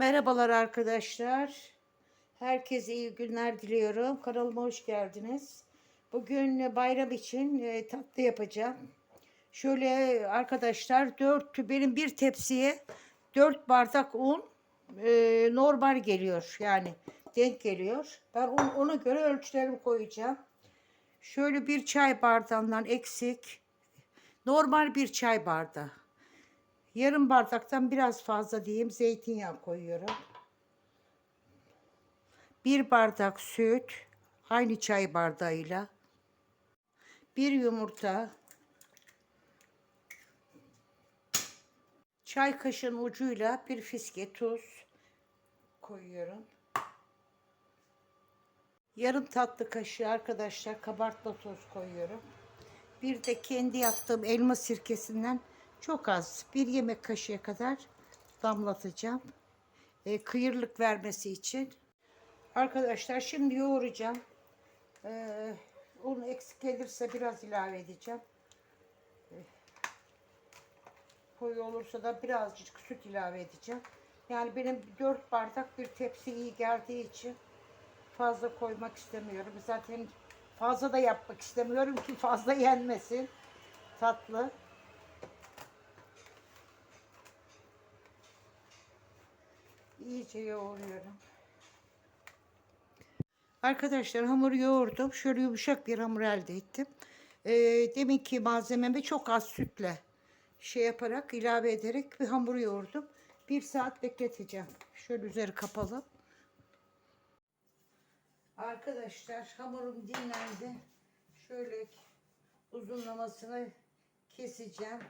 Merhabalar arkadaşlar. Herkese iyi günler diliyorum. Kanalıma hoş geldiniz. Bugün bayram için e, tatlı yapacağım. Şöyle arkadaşlar 4 benim bir tepsiye 4 bardak un e, normal geliyor. Yani denk geliyor. Ben on- ona göre ölçülerimi koyacağım. Şöyle bir çay bardağından eksik. Normal bir çay bardağı. Yarım bardaktan biraz fazla diyeyim zeytinyağı koyuyorum. Bir bardak süt aynı çay bardağıyla. Bir yumurta. Çay kaşığının ucuyla bir fiske tuz koyuyorum. Yarım tatlı kaşığı arkadaşlar kabartma toz koyuyorum. Bir de kendi yaptığım elma sirkesinden çok az bir yemek kaşığı kadar damlatacağım. E, kıyırlık vermesi için. Arkadaşlar şimdi yoğuracağım. E, un eksik gelirse biraz ilave edeceğim. E, koyu olursa da birazcık süt ilave edeceğim. Yani benim 4 bardak bir tepsi iyi geldiği için fazla koymak istemiyorum. Zaten fazla da yapmak istemiyorum ki fazla yenmesin. Tatlı. İyice yoğuruyorum. Arkadaşlar hamur yoğurdum. Şöyle yumuşak bir hamur elde ettim. Ee, deminki malzememi çok az sütle şey yaparak ilave ederek bir hamur yoğurdum. Bir saat bekleteceğim. Şöyle üzeri kapalı. Arkadaşlar hamurum dinlendi. Şöyle uzunlamasını keseceğim.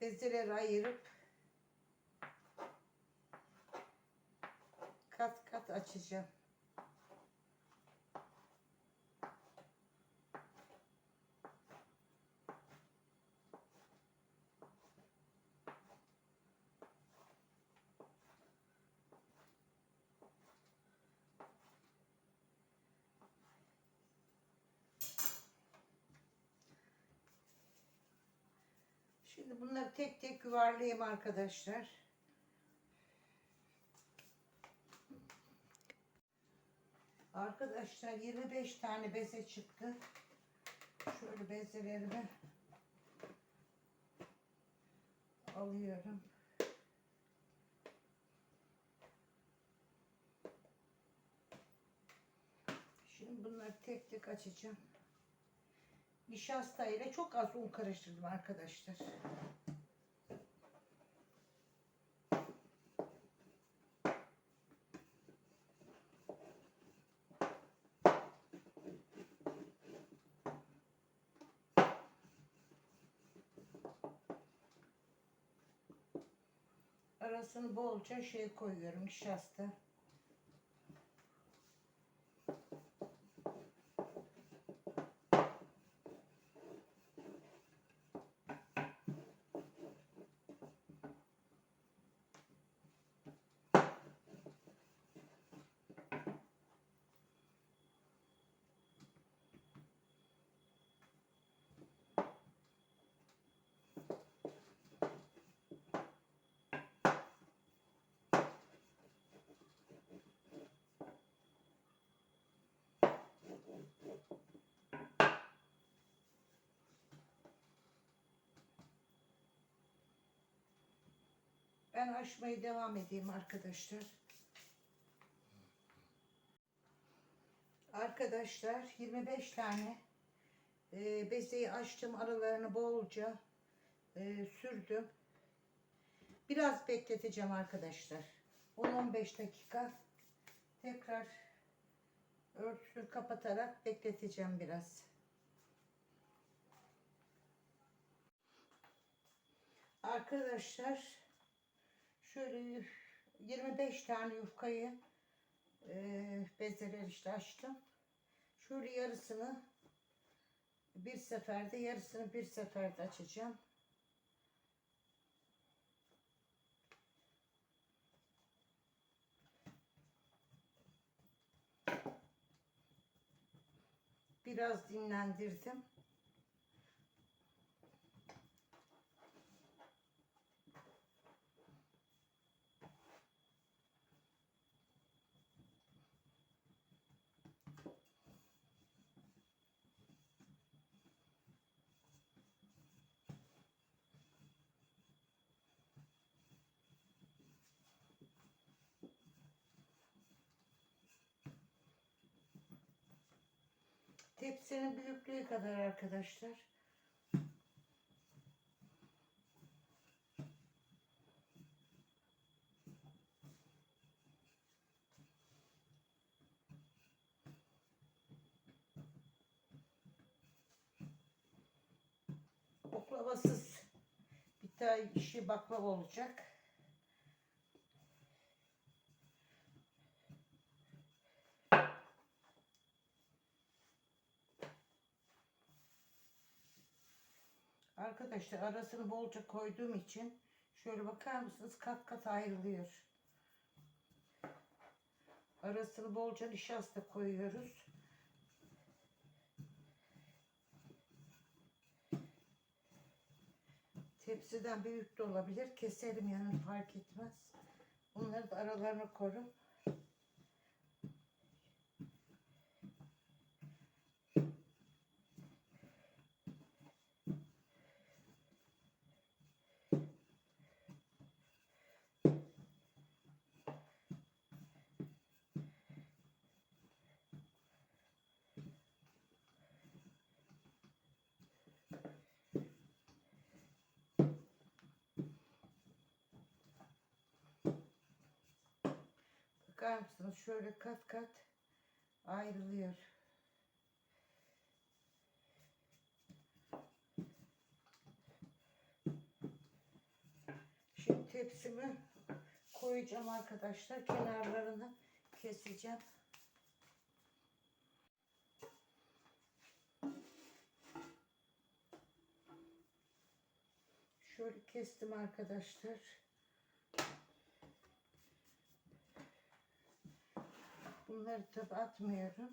Bezeleri ayırıp kat açacağım. Şimdi bunları tek tek yuvarlayayım arkadaşlar. Arkadaşlar 25 tane beze çıktı. Şöyle bezelerimi alıyorum. Şimdi bunları tek tek açacağım. Nişasta ile çok az un karıştırdım arkadaşlar. Arasını bolca şey koyuyorum nişasta. Ben açmaya devam edeyim arkadaşlar. Arkadaşlar 25 tane e, bezeyi açtım. Aralarını bolca e, sürdüm. Biraz bekleteceğim arkadaşlar. 10-15 dakika tekrar örtüsünü kapatarak bekleteceğim biraz. Arkadaşlar şöyle 25 tane yufkayı e, bezeler işte açtım. Şöyle yarısını bir seferde yarısını bir seferde açacağım. Biraz dinlendirdim. Tepsinin büyüklüğü kadar arkadaşlar. Oklavasız bir tane işi baklava olacak. Arkadaşlar arasını bolca koyduğum için şöyle bakar mısınız kat kat ayrılıyor. Arasını bolca nişasta koyuyoruz. Tepsiden büyük de olabilir. Keserim yani fark etmez. Bunları da aralarına korum. Bakar mısınız? Şöyle kat kat ayrılıyor. Şimdi tepsimi koyacağım arkadaşlar. Kenarlarını keseceğim. Şöyle kestim arkadaşlar. Bunları tabi atmıyorum.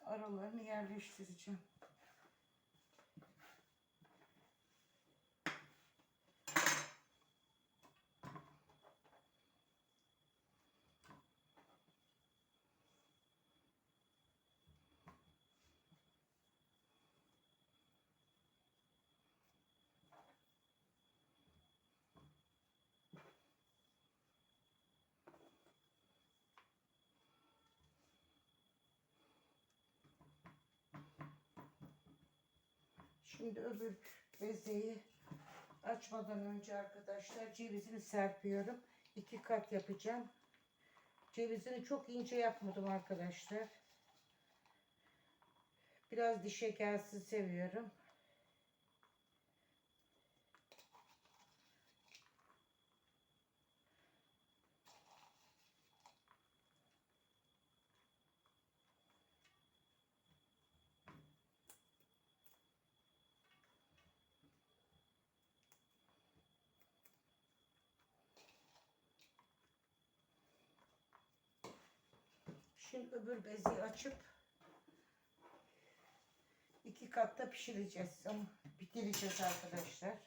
Aralarını yerleştireceğim. Şimdi öbür bezeyi açmadan önce arkadaşlar cevizini serpiyorum. İki kat yapacağım. Cevizini çok ince yapmadım arkadaşlar. Biraz diş şekersiz seviyorum. Şimdi öbür beziyi açıp iki katta pişireceğiz. Ama bitireceğiz arkadaşlar.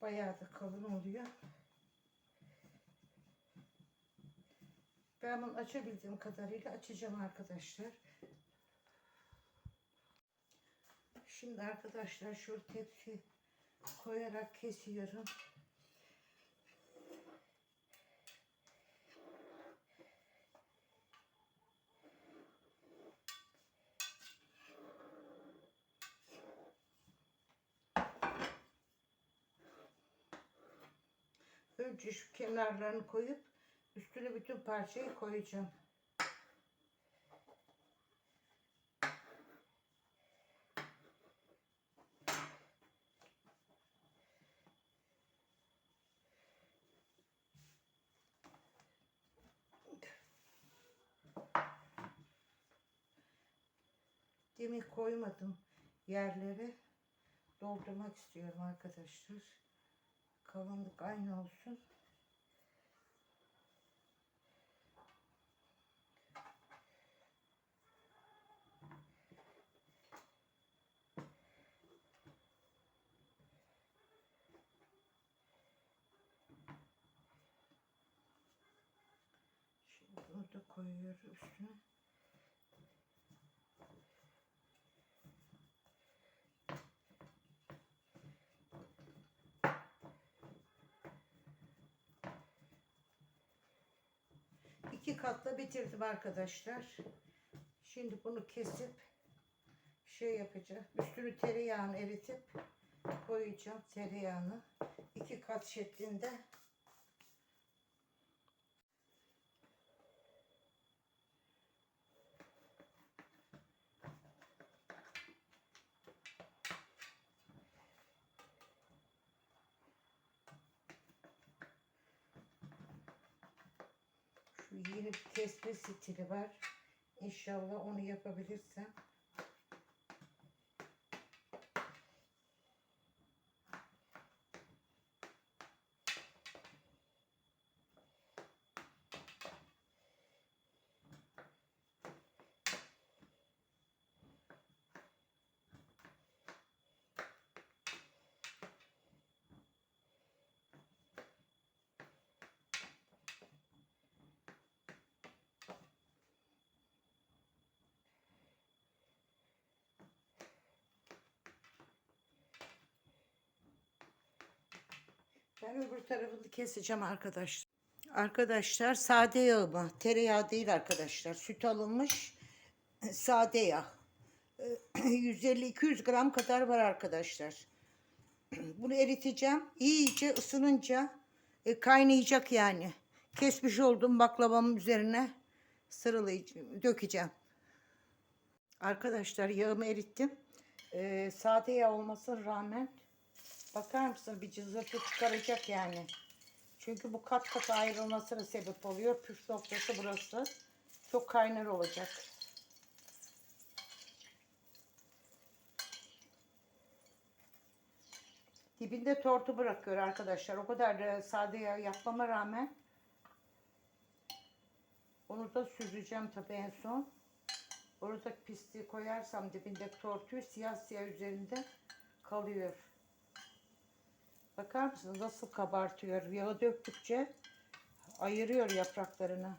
Bayağı da kalın oluyor. Ben bunu açabildiğim kadarıyla açacağım arkadaşlar. Şimdi arkadaşlar şu tepsi koyarak kesiyorum. Şu kenarlarını koyup üstüne bütün parçayı koyacağım. Demin koymadım yerlere. Doldurmak istiyorum arkadaşlar. Kalınlık aynı olsun. Şimdi bunu da koyuyoruz üstüne. İki katla bitirdim arkadaşlar. Şimdi bunu kesip şey yapacağım. Üstünü tereyağını eritip koyacağım tereyağını. iki kat şeklinde. Yeni bir kesme stili var. İnşallah onu yapabilirsem. Ben öbür tarafını keseceğim arkadaşlar. Arkadaşlar sade yağımı, tereyağı değil arkadaşlar. Süt alınmış sade yağ. Ee, 150-200 gram kadar var arkadaşlar. Bunu eriteceğim. İyice ısınınca e, kaynayacak yani. Kesmiş olduğum baklavamın üzerine sıralayacağım, dökeceğim. Arkadaşlar yağımı erittim. Ee, sade yağ olmasına rağmen bakar mısın bir cızırtı çıkaracak yani. Çünkü bu kat kat ayrılmasına sebep oluyor. Püf noktası burası. Çok kaynar olacak. Dibinde tortu bırakıyor arkadaşlar. O kadar e, sade yapmama rağmen onu da süzeceğim tabii en son. Orada pisliği koyarsam dibinde tortuyu siyah siyah üzerinde kalıyor. Bakar mısınız nasıl kabartıyor? Yağı döktükçe ayırıyor yapraklarını.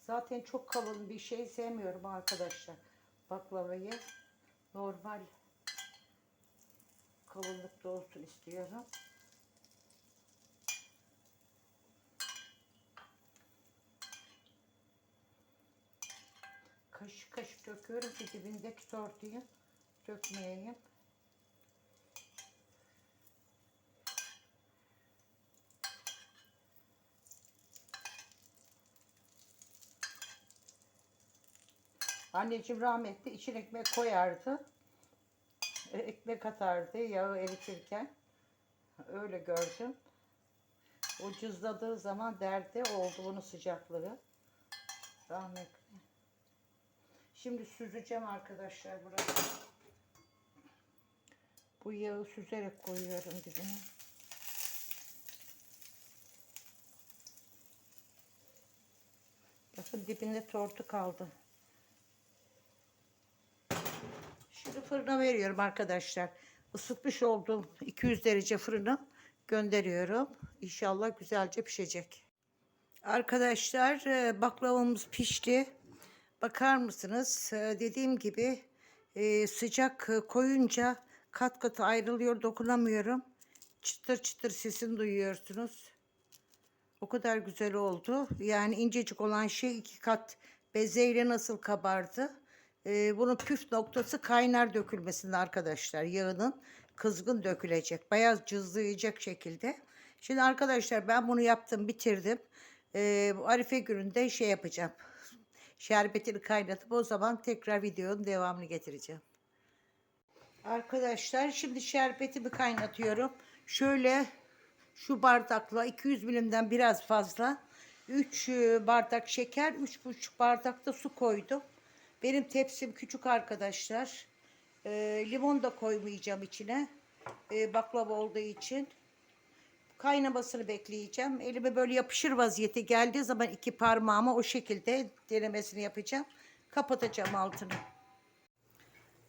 Zaten çok kalın bir şey sevmiyorum arkadaşlar. Baklavayı normal kalınlıkta olsun istiyorum. Kaşık kaşık döküyorum ki dibindeki tortuyu dökmeyeyim. Anneciğim rahmetli için ekmek koyardı. E, Ekmek atardı yağı eritirken. Öyle gördüm. O zaman derdi oldu bunun sıcaklığı. Rahmetli. Şimdi süzeceğim arkadaşlar burayı. Bu yağı süzerek koyuyorum dibine. Bakın dibinde tortu kaldı. Şimdi fırına veriyorum arkadaşlar. Isıtmış olduğum 200 derece fırına gönderiyorum. İnşallah güzelce pişecek. Arkadaşlar e, baklavamız pişti. Bakar mısınız? Ee, Dediğim gibi e, sıcak e, koyunca kat kat ayrılıyor dokunamıyorum. Çıtır çıtır sesini duyuyorsunuz. O kadar güzel oldu. Yani incecik olan şey iki kat bezeyle nasıl kabardı. Ee, bunun püf noktası kaynar dökülmesinde arkadaşlar. Yağının kızgın dökülecek. Beyaz cızlayacak şekilde. Şimdi arkadaşlar ben bunu yaptım bitirdim. Ee, Arife gününde şey yapacağım şerbetini kaynatıp o zaman tekrar videonun devamını getireceğim. Arkadaşlar şimdi şerbetimi kaynatıyorum. Şöyle şu bardakla 200 milimden biraz fazla 3 bardak şeker 3,5 bardak da su koydum. Benim tepsim küçük arkadaşlar. Ee, limon da koymayacağım içine. Ee, baklava olduğu için kaynamasını bekleyeceğim. Elime böyle yapışır vaziyete geldiği zaman iki parmağıma o şekilde denemesini yapacağım. Kapatacağım altını.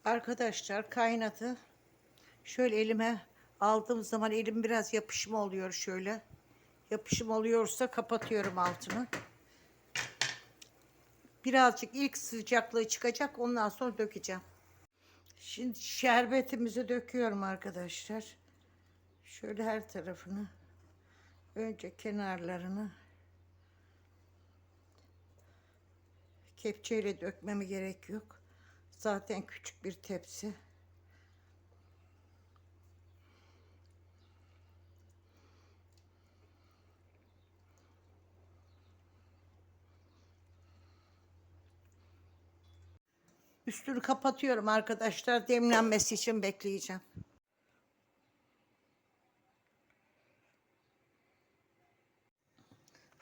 Arkadaşlar kaynadı. Şöyle elime aldığım zaman elim biraz yapışma oluyor şöyle. Yapışım oluyorsa kapatıyorum altını. Birazcık ilk sıcaklığı çıkacak ondan sonra dökeceğim. Şimdi şerbetimizi döküyorum arkadaşlar. Şöyle her tarafını. Önce kenarlarını kepçeyle dökmeme gerek yok. Zaten küçük bir tepsi. Üstünü kapatıyorum arkadaşlar. Demlenmesi için bekleyeceğim.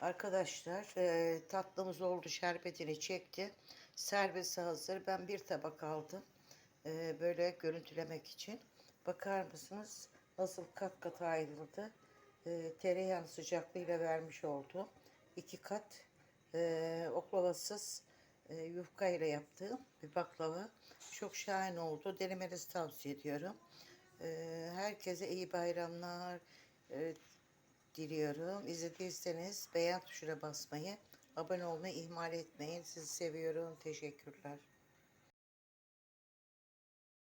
Arkadaşlar e, tatlımız oldu. Şerbetini çekti. Servisi hazır. Ben bir tabak aldım. E, böyle görüntülemek için. Bakar mısınız? Nasıl kat kat ayrıldı. E, tereyağı sıcaklığıyla vermiş olduğum iki kat e, oklavasız e, yufka ile yaptığım bir baklava. Çok şahane oldu. Denemenizi tavsiye ediyorum. E, herkese iyi bayramlar e, diliyorum. İzlediyseniz beğen tuşuna basmayı, abone olmayı ihmal etmeyin. Sizi seviyorum. Teşekkürler.